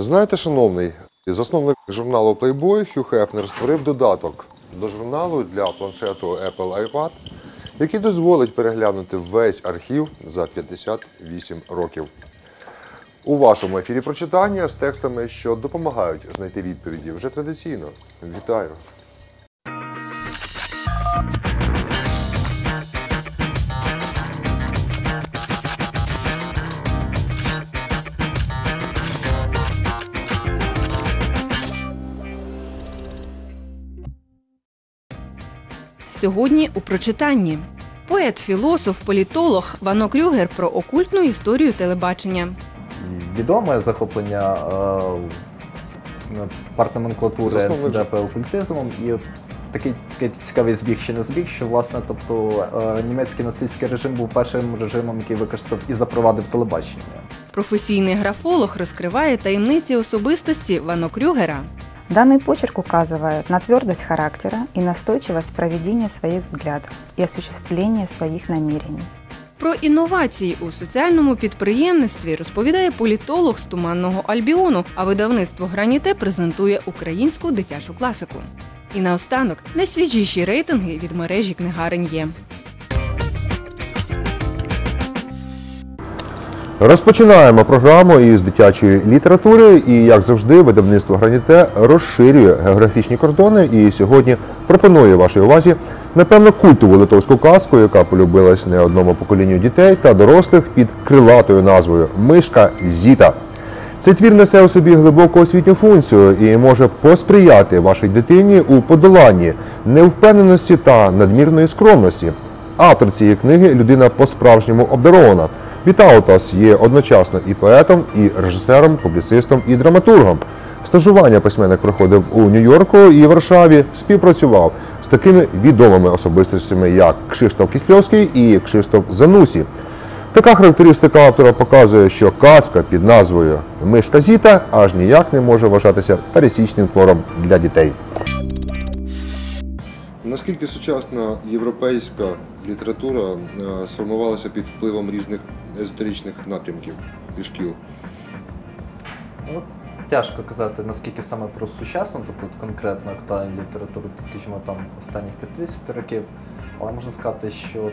Знаєте, шановний, засновник журналу Playboy Хью Хефнер створив додаток до журналу для планшету Apple iPad, який дозволить переглянути весь архів за 58 років. У вашому ефірі прочитання з текстами, що допомагають знайти відповіді вже традиційно. Вітаю! Сьогодні у прочитанні. Поет, філософ, політолог Вано Крюгер про окультну історію телебачення. відоме захоплення е, партноменклатури НСДАП окультизмом. І такий, такий цікавий збіг ще не збіг, що власне, тобто е, німецький нацистський режим був першим режимом, який використав і запровадив телебачення. Професійний графолог розкриває таємниці особистості Вано Крюгера. Данный почерк указывает на твердость характера и настойчивость проведения своих взглядов и осуществления своих намерений. Про інновації у соціальному підприємництві розповідає політолог з туманного Альбіону, а видавництво Граніте презентує українську дитячу класику. І наостанок найсвіжіші рейтинги від мережі книгарень є. Розпочинаємо програму із дитячої літератури, і як завжди, видавництво Граніте розширює географічні кордони. І сьогодні пропонує вашій увазі напевно культову литовську казку, яка полюбилась не одному поколінню дітей та дорослих під крилатою назвою Мишка Зіта. Цей твір несе у собі глибоку освітню функцію і може посприяти вашій дитині у подоланні невпевненості та надмірної скромності. Автор цієї книги людина по-справжньому обдарована. Вітаутас є одночасно і поетом, і режисером, публіцистом, і драматургом. Стажування письменник проходив у Нью-Йорку і Варшаві, співпрацював з такими відомими особистостями, як Кшиштоф Кісльовський і Кшиштоф Занусі. Така характеристика автора показує, що казка під назвою Мишка Зіта аж ніяк не може вважатися пересічним твором для дітей. Наскільки сучасна європейська література е, сформувалася під впливом різних езотеричних напрямків і шкіл? От тяжко казати, наскільки саме про сучасну, тобто конкретно актуальну літературу, скажімо, там останніх 50 років, але можна сказати, що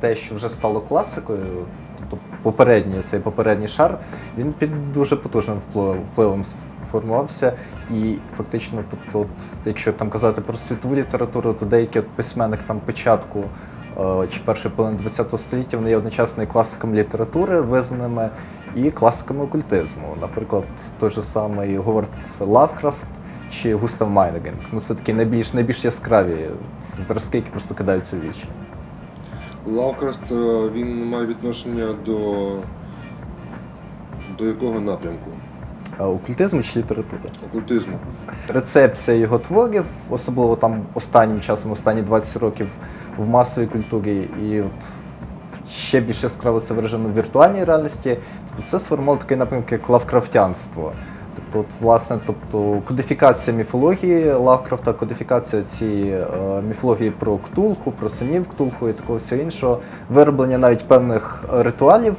те, що вже стало класикою, тобто попередній цей попередній шар, він під дуже потужним впливом, впливом сформувався. І фактично, тобто, от, якщо там казати про світову літературу, то деякі от письменник там початку чи першої половини ХХ століття вони є одночасно і класиками літератури, визнаними, і класиками окультизму. Наприклад, той же самий Говард Лавкрафт чи Густав Майнеген. Ну це такі найбільш найбільш яскраві зразки, які просто кидаються в вічі. Лавкрафт е, він має відношення до, до якого напрямку? А Окультизм чи література? Окультизму. Рецепція його творів, особливо там останнім часом, останні 20 років в масовій культурі, і от ще більш яскраво це виражено в віртуальній реальності. Тобто це сформувало такий напрямок, як лавкрафтянство. Тобто, от, власне, тобто кодифікація міфології Лавкрафта, кодифікація цієї е, міфології про Ктулху, про синів Ктулху і такого всього іншого, вироблення навіть певних ритуалів,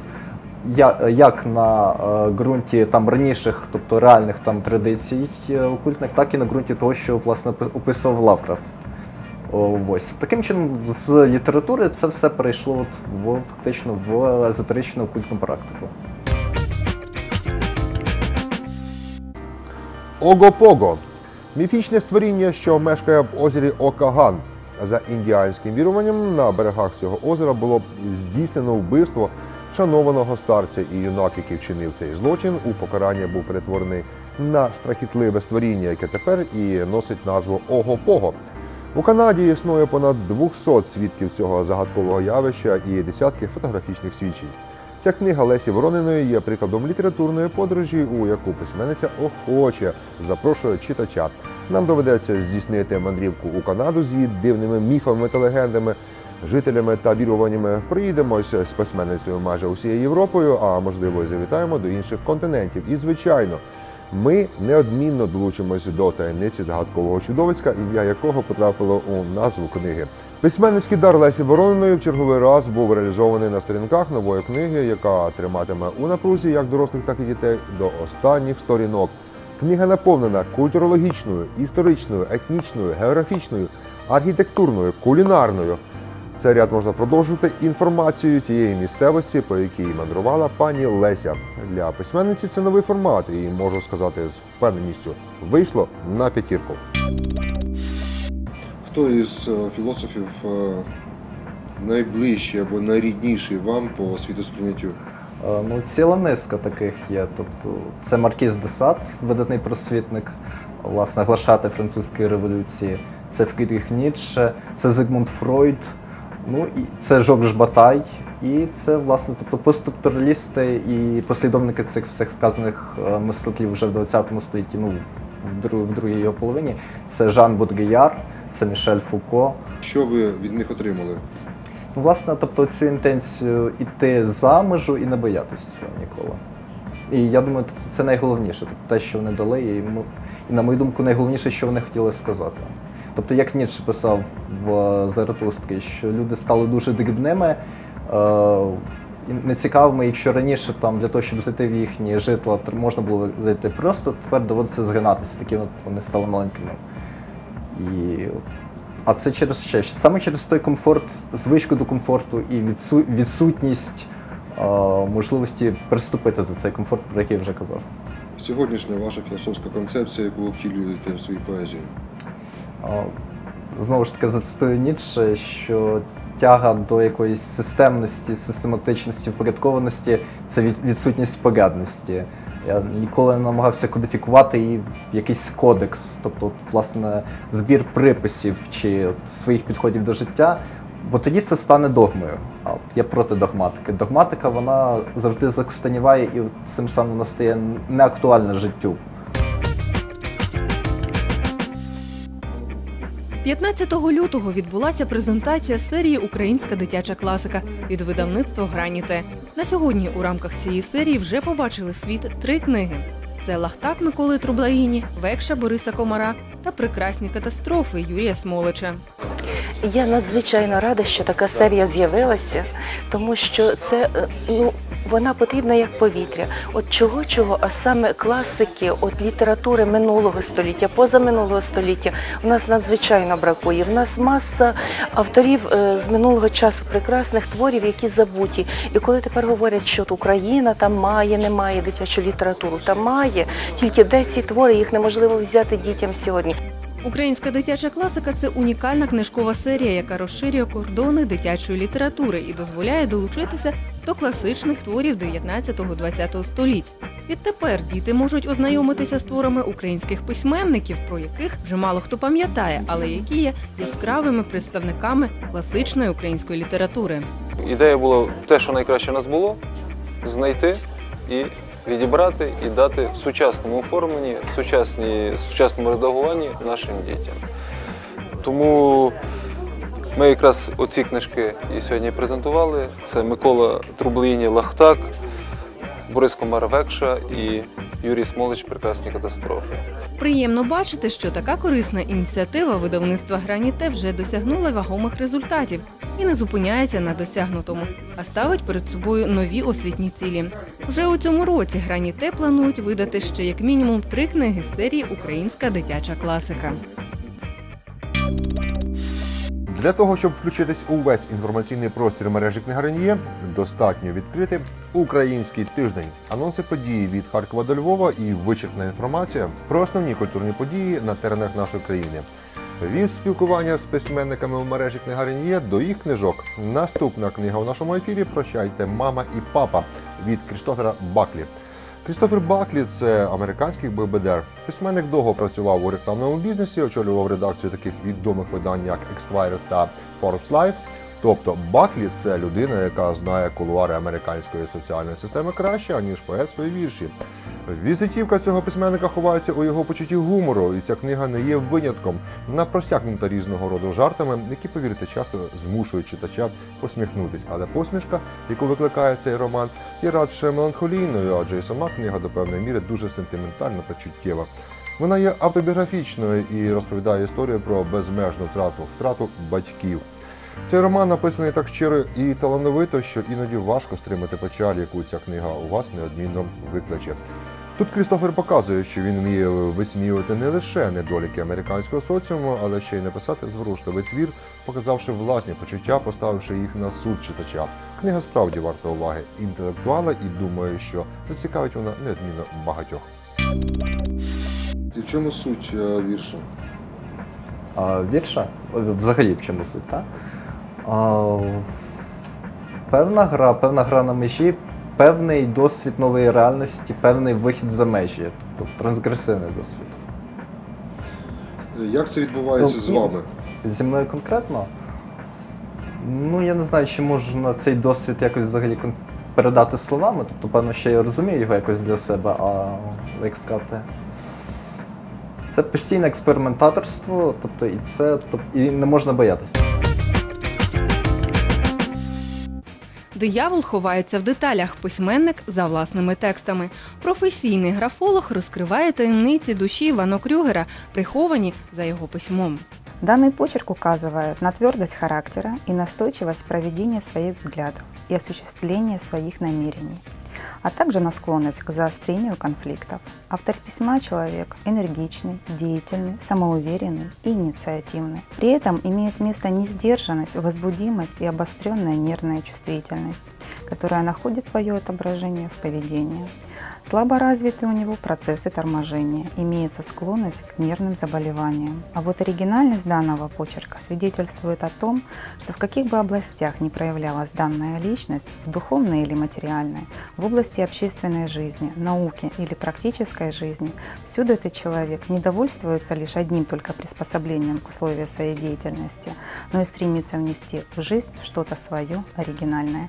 я- як на е, ґрунті там раніших, тобто реальних там традицій е, окультних, так і на ґрунті того, що власне описував Лавкрафт. Ось таким чином з літератури це все перейшло от в фактично в езотеричну окультну практику. Ого-пого міфічне створіння, що мешкає в озері Окаган. За індіанським віруванням, на берегах цього озера було здійснено вбивство шанованого старця і юнак, який вчинив цей злочин, у покарання був перетворений на страхітливе створіння, яке тепер і носить назву Ого-пого. У Канаді існує понад 200 свідків цього загадкового явища і десятки фотографічних свідчень. Ця книга Лесі Ворониної є прикладом літературної подорожі, у яку письменниця охоче запрошує читача. Нам доведеться здійснити мандрівку у Канаду з її дивними міфами та легендами, жителями та віруваннями. Приїдемося з письменницею майже усією Європою, а можливо, завітаємо до інших континентів. І звичайно, ми неодмінно долучимося до таємниці загадкового чудовиська, ім'я якого потрапило у назву книги. Письменницький дар Лесі Ворониної в черговий раз був реалізований на сторінках нової книги, яка триматиме у напрузі як дорослих, так і дітей до останніх сторінок. Книга наповнена культурологічною, історичною, етнічною, географічною, архітектурною, кулінарною. Цей ряд можна продовжувати інформацією тієї місцевості, по якій мандрувала пані Леся. Для письменниці це новий формат, і можу сказати з впевненістю, вийшло на п'ятірку. Хто із е, філософів е, найближчий або найрідніший вам по світосприйняттю? Е, Ну, ціла низка таких є. Тобто, це Маркіз де Сад, видатний просвітник, власне, глашати французької революції, це Фрідріх Ніцше, це Зигмунд Фройд, ну і це Жорж Батай, і це, власне, тобто постструктуралісти і послідовники цих всіх вказаних е, мислителів вже в 20 столітті, ну, в, друг, в другій його половині. Це Жан Бодріяр, це Мішель Фуко. Що ви від них отримали? Ну, власне, тобто цю інтенцію іти за межу і не боятися цього ніколи. І я думаю, тобто, це найголовніше, тобто те, що вони дали, і, і на мою думку, найголовніше, що вони хотіли сказати. Тобто, як Ніцше писав в е, Заратустрі, що люди стали дуже дрібними, е, і нецікавими, якщо раніше там для того, щоб зайти в їхні житла, можна було зайти просто, тепер доводиться згинатися, такими от вони стали маленькими. І а це через що? Саме через той комфорт, звичку до комфорту і відсу- відсутність е, можливості приступити за цей комфорт, про який я вже казав. Сьогоднішня ваша філософська концепція, яку ви втілюєте в своїй поезії. Знову ж таки, зацитую Ніцше, що тяга до якоїсь системності, систематичності, впорядкованості це відсутність порядності. Я ніколи не намагався кодифікувати її в якийсь кодекс, тобто, власне, збір приписів чи своїх підходів до життя, бо тоді це стане догмою. А я проти догматики. Догматика вона завжди закостаніває і цим самим вона стає неактуальна життю. 15 лютого відбулася презентація серії Українська дитяча класика від видавництва Граніте. На сьогодні у рамках цієї серії вже побачили світ три книги: це Лахтак Миколи Трублаїні, Векша Бориса Комара та Прекрасні катастрофи Юрія Смолича. Я надзвичайно рада, що така серія з'явилася, тому що це е, ну вона потрібна як повітря. От чого чого, а саме класики, от літератури минулого століття, позаминулого століття, в нас надзвичайно бракує. В нас маса авторів е, з минулого часу прекрасних творів, які забуті. І коли тепер говорять, що Україна там має, не має дитячу літературу, там має, тільки де ці твори їх неможливо взяти дітям сьогодні. Українська дитяча класика це унікальна книжкова серія, яка розширює кордони дитячої літератури і дозволяє долучитися до класичних творів 19-20 століть. Відтепер діти можуть ознайомитися з творами українських письменників, про яких вже мало хто пам'ятає, але які є яскравими представниками класичної української літератури. Ідея була те, що найкраще в нас було, знайти і відібрати і дати в сучасному оформленні, в сучасному редагуванні нашим дітям. Тому ми якраз оці книжки і сьогодні презентували. Це Микола Трубліні Лахтак, Борис Комар Векша і Юрій Смолич Прекрасні катастрофи. Приємно бачити, що така корисна ініціатива видавництва Граніте вже досягнула вагомих результатів і не зупиняється на досягнутому, а ставить перед собою нові освітні цілі. Вже у цьому році Граніте планують видати ще як мінімум три книги з серії Українська дитяча класика. Для того, щоб включитись у весь інформаційний простір мережі книгарніє, достатньо відкрити український тиждень, анонси події від Харкова до Львова і вичерпна інформація про основні культурні події на теренах нашої країни. Від спілкування з письменниками в мережі книгарніє до їх книжок. Наступна книга у нашому ефірі Прощайте, мама і папа від Крістофера Баклі. Крістофер Баклі це американський ББДР. Письменник довго працював у рекламному бізнесі, очолював редакцію таких відомих видань, як Esquire та Forbes Life. Тобто Баклі це людина, яка знає кулуари американської соціальної системи краще, аніж поет свої вірші. Візитівка цього письменника ховається у його почутті гумору, і ця книга не є винятком. Вона просякнута різного роду жартами, які, повірте, часто змушують читача посміхнутись. Але посмішка, яку викликає цей роман, є радше меланхолійною, адже і сама книга до певної міри дуже сентиментальна та чуттєва. Вона є автобіографічною і розповідає історію про безмежну втрату, втрату батьків. Цей роман написаний так щиро і талановито, що іноді важко стримати печаль, яку ця книга у вас неодмінно викличе. Тут Крістофер показує, що він вміє висміювати не лише недоліки американського соціуму, але ще й написати зворушливий твір, показавши власні почуття, поставивши їх на суд читача. Книга справді варта уваги інтелектуала і думаю, що зацікавить вона неодмінно багатьох. І в чому суть е, вірша? А, вірша? Взагалі в чому суть, так? А, певна гра, певна гра на межі, певний досвід нової реальності, певний вихід за межі, тобто трансгресивний досвід. Як це відбувається Ну, з вами? Зі мною конкретно? Ну, я не знаю, чи можна цей досвід якось взагалі передати словами. Тобто, певно, ще я розумію його якось для себе, а як сказати. Це постійне експериментаторство, тобто і це тоб- і не можна боятися. Диявол ховається в деталях. Письменник за власними текстами. Професійний графолог розкриває таємниці душі Івана Крюгера, приховані за його письмом. Данный почерк указывает на твердость характера и настойчивость проведения своих взглядов и осуществления своих намерений, а также на склонность к заострению конфликтов. Автор письма – человек энергичный, деятельный, самоуверенный и инициативный. При этом имеет место несдержанность, возбудимость и обостренная нервная чувствительность, которая находит свое отображение в поведении. Слабо развиты у него процессы торможения, имеется склонность к нервным заболеваниям. А вот оригинальность данного почерка свидетельствует о том, что в каких бы областях ни проявлялась данная личность, в духовной или материальной, в области общественной жизни, науки или практической жизни, всюду этот человек не довольствуется лишь одним только приспособлением к условиям своей деятельности, но и стремится внести в жизнь что-то свое оригинальное.